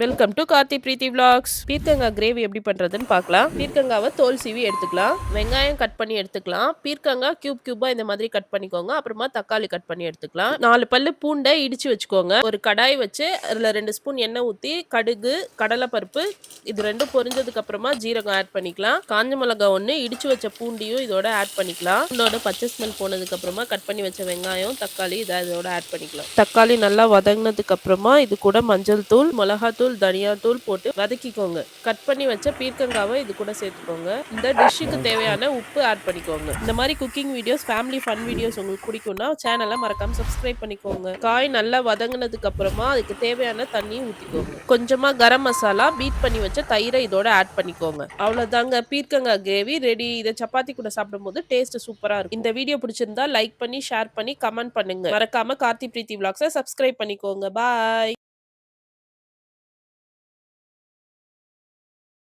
Welcome to Karthi Preethi vlogs பீர்க்கங்காய் gravy எப்படி பண்ணுறதுன்னு பார்க்கலாம். பீர்க்கங்காவை தோல் சீவி எடுத்துக்கலாம். வெங்காயம் கட் பண்ணி எடுத்துக்கலாம். பீர்க்கங்காய் கியூப் கியூபாக இந்த மாதிரி கட் பண்ணிக்கோங்க. அப்புறமா தக்காளி கட் பண்ணி எடுத்துக்கலாம். நாலு பல்லு பூண்டை இடித்து வச்சுக்கோங்க. ஒரு கடாய் வச்சு அதில் ரெண்டு ஸ்பூன் எண்ணெய் ஊற்றி கடுகு கடலைப்பருப்பு இது ரெண்டும் பொரிஞ்சதுக்கு அப்புறமா ஜீரகம் ஆட் பண்ணிக்கலாம். காஞ்ச மிளகாய் ஒன்று இடித்து வச்ச பூண்டியும் இதோட ஆட் பண்ணிக்கலாம். பூண்டோட பச்சை ஸ்மெல் போனதுக்கு அப்புறமா கட் பண்ணி வச்ச வெங்காயம் தக்காளி இதை இதோட ஆட் பண்ணிக்கலாம். தக்காளி நல்லா வதங்கினதுக்கு அப்புறமா இது கூட மஞ்சள் தூள் மிளகாத்தூள் தனியாத்தூள் போட்டு வதக்கிக்கோங்க. கட் பண்ணி வச்ச பீர்க்கங்காவை இது கூட சேர்த்துக்கோங்க. இந்த டிஷ்ஷுக்கு தேவையான உப்பு ஆட் பண்ணிக்கோங்க. இந்த மாதிரி cooking videos family fun videos உங்களுக்கு பிடிக்கும்னா சேனலை மறக்காம சப்ஸ்கிரைப் பண்ணிக்கோங்க. காய் நல்லா வதங்கினதுக்கு அப்புறமா அதுக்கு தேவையான தண்ணியை ஊற்றிக்கோங்க கொஞ்சமா கரம் மசாலா பீட் பண்ணி வச்ச தயிரை இதோட ஆட் பண்ணிக்கோங்க. அவ்வளோதாங்க பீர்க்கங்காய் கிரேவி ரெடி இதை சப்பாத்தி கூட சாப்பிடும்போது டேஸ்ட் சூப்பராக இருக்கும். இந்த வீடியோ பிடிச்சிருந்தா லைக் பண்ணி ஷேர் பண்ணி கமெண்ட் பண்ணுங்க. மறக்காம கார்த்தி பிரீத்தி விளாக்ஸை சப்ஸ்கிரைப் பண்ணிக்கோங்க. பாய்